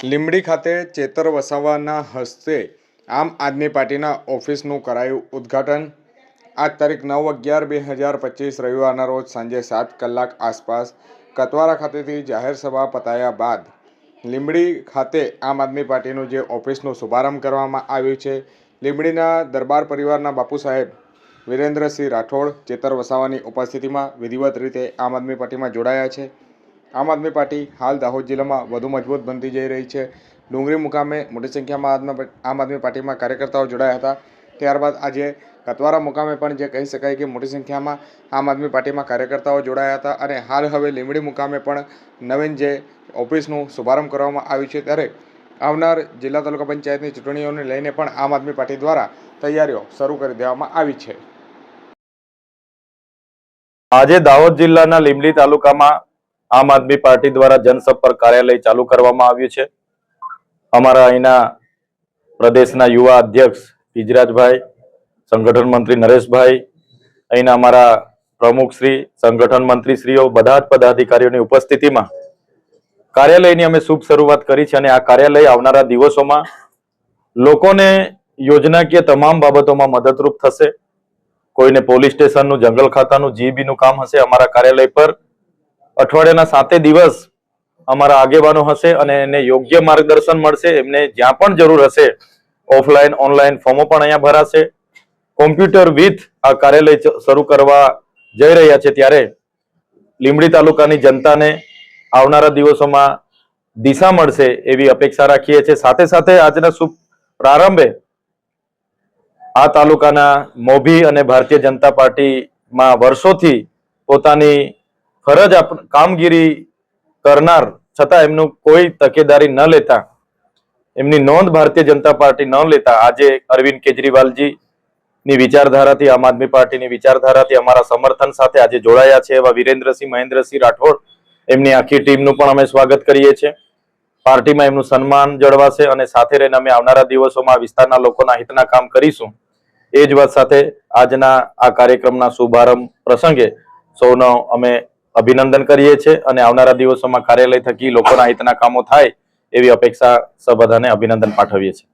લીંબડી ખાતે ચેતર વસાવાના હસ્તે આમ આદમી પાર્ટીના ઓફિસનું કરાયું ઉદ્ઘાટન. આજ તારીખ નવ અગિયાર બે હજાર પચીસ રવિવારના રોજ સાંજે સાત કલાક આસપાસ કતવારા ખાતેથી જાહેર સભા પતાયા બાદ લીંબડી ખાતે આમ આદમી પાર્ટીનું જે ઓફિસનું શુભારંભ કરવામાં આવ્યું છે, લીંબડીના દરબાર પરિવારના બાપુ સાહેબ વિરેન્દ્રસિંહ રાઠોડ ચેતર વસાવાની ઉપસ્થિતિમાં વિધિવત રીતે આમ આદમી પાર્ટીમાં જોડાયા છે. આમ આદમી પાર્ટી હાલ દાહોદ જિલ્લામાં વધુ મજબૂત બનતી જઈ રહી છે. ડુંગરી મુકામે મોટી સંખ્યામાં આમ આદમી પાર્ટીમાં કાર્યકર્તાઓ જોડાયા હતા. ત્યારબાદ આજે કતવારા મુકામે પણ જે કહી શકાય કે મોટી સંખ્યામાં આમ આદમી પાર્ટીમાં કાર્યકર્તાઓ જોડાયા હતા અને હાલ હવે લીંબડી મુકામે પણ નવીન જે ઓફિસનું શુભારંભ કરવામાં આવ્યું છે ત્યારે આવનાર જિલ્લા તાલુકા પંચાયતની ચૂંટણીઓને લઈને પણ આમ આદમી પાર્ટી દ્વારા તૈયારીઓ શરૂ કરી દેવામાં આવી છે. આજે દાહોદ જિલ્લાના લીંબડી તાલુકામાં આમ આદમી પાર્ટી દ્વારા જનસંપર્ક કાર્યાલય ચાલુ કરવામાં આવ્યું છે. અમારા અહીંના પ્રદેશના યુવા અધ્યક્ષ ઇજરાજભાઈ સંગઠન મંત્રી નરેશભાઈ, અહીંના અમારા પ્રમુખશ્રી સંગઠન મંત્રીશ્રીઓ બધા જ પદાધિકારીઓની ઉપસ્થિતિમાં કાર્યાલયની અમે શુભ શરૂઆત કરી છે અને આ કાર્યાલય આવનારા દિવસોમાં લોકોને યોજનાકીય તમામ બાબતોમાં મદદરૂપ થશે. કોઈને પોલીસ સ્ટેશનનું, જંગલ ખાતાનું, જીબીનું કામ હશે અમારા કાર્યાલય પર. અઠવાડિયાના સાતે દિવસ અમારા આગેવાનો હશે અને એને યોગ્ય માર્ગદર્શન મળશે. એમને જ્યાં પણ જરૂર હશે, ઓફલાઈન, ઓનલાઈન ફોર્મો પણ અહીંયા ભરાશે. કોમ્પ્યુટર વિથ આ કાર્યાલય શરૂ કરવા જઈ રહ્યા છે ત્યારે લીંબડી તાલુકાની જનતાને આવનારા દિવસોમાં દિશા મળશે એવી અપેક્ષા રાખીએ છીએ. સાથે સાથે આજના શુભ પ્રારંભે આ તાલુકાના મોભી અને ભારતીય જનતા પાર્ટીમાં વર્ષોથી પોતાની ફરજ કામગીરી કરનાર છતાં એમનું કોઈ તકેદારી ન લેતા, એમની નોંધ ભારતીય જનતા પાર્ટી ન લેતા, આજે અરવિંદ કેજરીવાલજી ની વિચારધારાથી, આમ આદમી પાર્ટીની વિચારધારાથી અમારા સમર્થન સાથે આજે જોડાયા છે એવા વિરેન્દ્રસિંહ, મહેન્દ્રસિંહ રાઠોડ, એમની આખી ટીમનું પણ અમે સ્વાગત કરીએ છીએ. પાર્ટીમાં એમનું સન્માન જળવાશે અને સાથે રહીને અમે આવનારા દિવસોમાં વિસ્તારના લોકોના હિતના કામ કરીશું. એ જ વાત સાથે આજના આ કાર્યક્રમના શુભારંભ પ્રસંગે સૌનો અમે અભિનંદન કરીએ છીએ અને આવનારા દિવસોમાં કાર્યાલય થકી લોકોના હિતના કામો થાય એવી અપેક્ષા સૌ બધાને અભિનંદન પાઠવીએ છીએ.